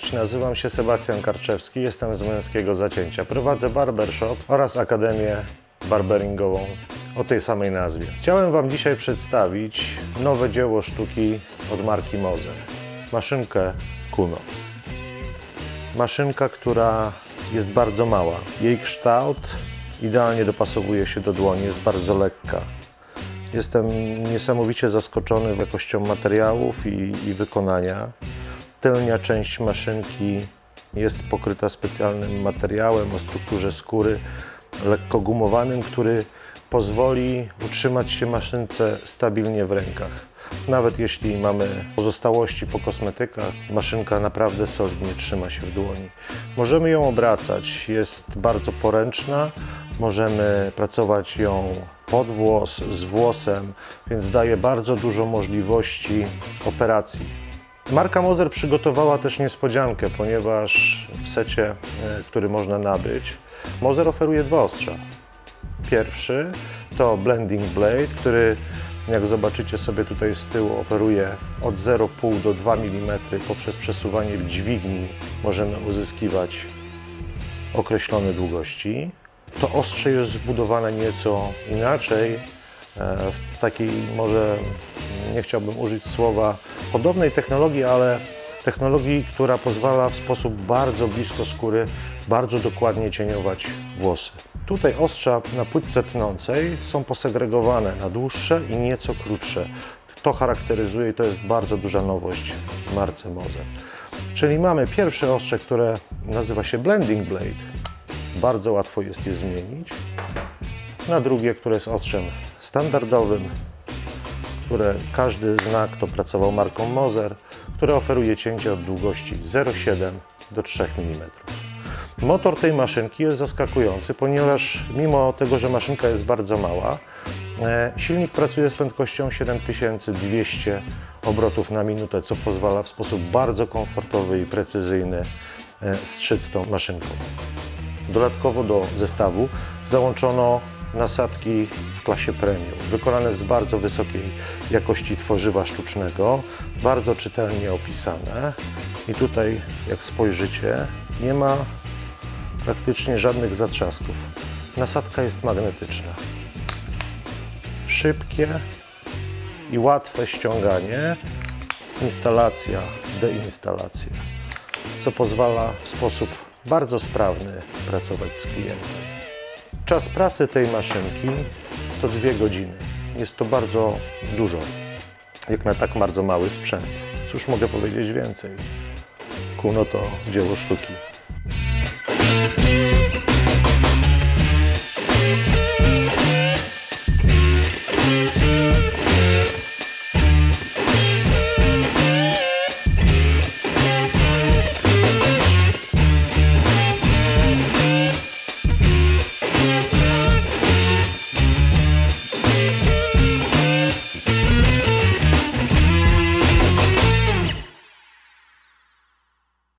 Cześć, nazywam się Sebastian Karczewski, jestem z Męskiego Zacięcia. Prowadzę barbershop oraz Akademię Barberingową o tej samej nazwie. Chciałem Wam dzisiaj przedstawić nowe dzieło sztuki od marki Moser. Maszynkę Kuno. Maszynka, która jest bardzo mała. Jej kształt idealnie dopasowuje się do dłoni, jest bardzo lekka. Jestem niesamowicie zaskoczony jakością materiałów i, i wykonania. Tylnia część maszynki jest pokryta specjalnym materiałem o strukturze skóry, lekko gumowanym, który pozwoli utrzymać się maszynce stabilnie w rękach. Nawet jeśli mamy pozostałości po kosmetykach, maszynka naprawdę solidnie trzyma się w dłoni. Możemy ją obracać, jest bardzo poręczna, możemy pracować ją pod włos, z włosem, więc daje bardzo dużo możliwości operacji. Marka Moser przygotowała też niespodziankę, ponieważ w secie, e, który można nabyć, Moser oferuje dwa ostrza. Pierwszy to Blending Blade, który jak zobaczycie sobie tutaj z tyłu operuje od 0,5 do 2 mm. Poprzez przesuwanie w dźwigni możemy uzyskiwać określone długości. To ostrze jest zbudowane nieco inaczej, e, w takiej może, nie chciałbym użyć słowa podobnej technologii, ale technologii, która pozwala w sposób bardzo blisko skóry bardzo dokładnie cieniować włosy. Tutaj ostrza na płytce tnącej są posegregowane na dłuższe i nieco krótsze. To charakteryzuje i to jest bardzo duża nowość w marce Moser. Czyli mamy pierwsze ostrze, które nazywa się Blending Blade. Bardzo łatwo jest je zmienić. Na drugie, które jest ostrzem standardowym, które każdy zna, kto pracował marką Moser, które oferuje cięcie od długości 0,7 do 3 mm. Motor tej maszynki jest zaskakujący, ponieważ mimo tego, że maszynka jest bardzo mała, e, silnik pracuje z prędkością 7200 obrotów na minutę, co pozwala w sposób bardzo komfortowy i precyzyjny e, strzyc tą maszynką. Dodatkowo do zestawu załączono nasadki w klasie premium, wykonane z bardzo wysokiej jakości tworzywa sztucznego, bardzo czytelnie opisane. I tutaj, jak spojrzycie, nie ma praktycznie żadnych zatrzasków. Nasadka jest magnetyczna. Szybkie i łatwe ściąganie, instalacja, deinstalacja, co pozwala w sposób bardzo sprawny pracować z klientem. Czas pracy tej maszynki to dwie godziny. Jest to bardzo dużo, jak na tak bardzo mały sprzęt. Cóż mogę powiedzieć więcej? Kuno to dzieło sztuki.